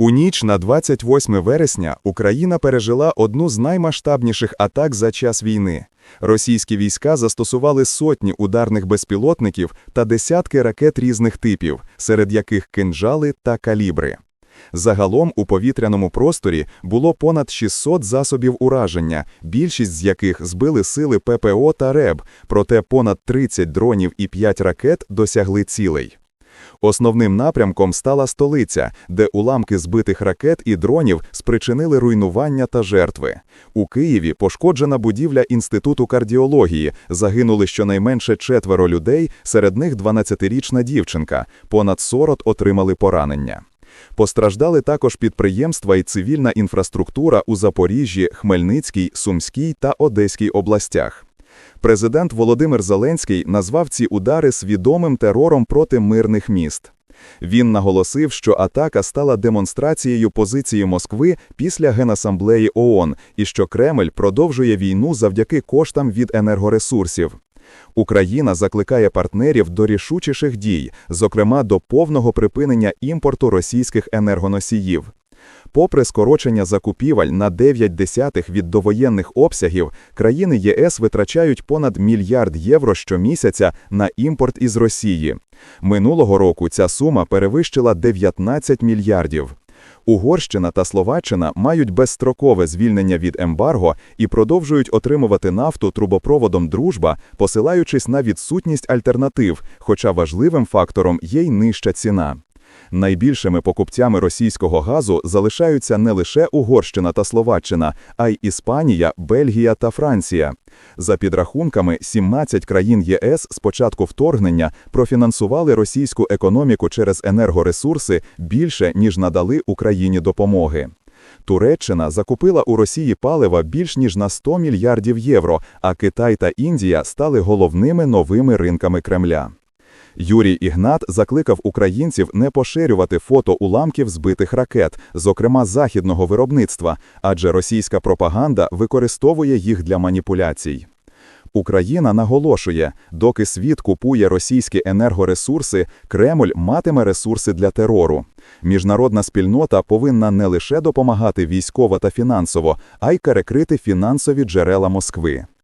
У ніч на 28 вересня Україна пережила одну з наймасштабніших атак за час війни. Російські війська застосували сотні ударних безпілотників та десятки ракет різних типів, серед яких кинджали та калібри. Загалом у повітряному просторі було понад 600 засобів ураження, більшість з яких збили сили ППО та РЕБ, проте понад 30 дронів і 5 ракет досягли цілей. Основним напрямком стала столиця, де уламки збитих ракет і дронів спричинили руйнування та жертви. У Києві пошкоджена будівля Інституту кардіології, загинули щонайменше четверо людей, серед них 12-річна дівчинка, понад 40 отримали поранення. Постраждали також підприємства і цивільна інфраструктура у Запоріжжі, Хмельницькій, Сумській та Одеській областях. Президент Володимир Зеленський назвав ці удари свідомим терором проти мирних міст. Він наголосив, що атака стала демонстрацією позиції Москви після Генасамблеї ООН і що Кремль продовжує війну завдяки коштам від енергоресурсів. Україна закликає партнерів до рішучіших дій, зокрема до повного припинення імпорту російських енергоносіїв. Попри скорочення закупівель на 9 десятих від довоєнних обсягів, країни ЄС витрачають понад мільярд євро щомісяця на імпорт із Росії. Минулого року ця сума перевищила 19 мільярдів. Угорщина та Словаччина мають безстрокове звільнення від ембарго і продовжують отримувати нафту трубопроводом Дружба, посилаючись на відсутність альтернатив, хоча важливим фактором є й нижча ціна. Найбільшими покупцями російського газу залишаються не лише Угорщина та Словаччина, а й Іспанія, Бельгія та Франція. За підрахунками, 17 країн ЄС з початку вторгнення профінансували російську економіку через енергоресурси більше, ніж надали Україні допомоги. Туреччина закупила у Росії палива більш ніж на 100 мільярдів євро, а Китай та Індія стали головними новими ринками Кремля. Юрій Ігнат закликав українців не поширювати фото уламків збитих ракет, зокрема західного виробництва, адже російська пропаганда використовує їх для маніпуляцій. Україна наголошує, доки світ купує російські енергоресурси, Кремль матиме ресурси для терору. Міжнародна спільнота повинна не лише допомагати військово та фінансово, а й перекрити фінансові джерела Москви.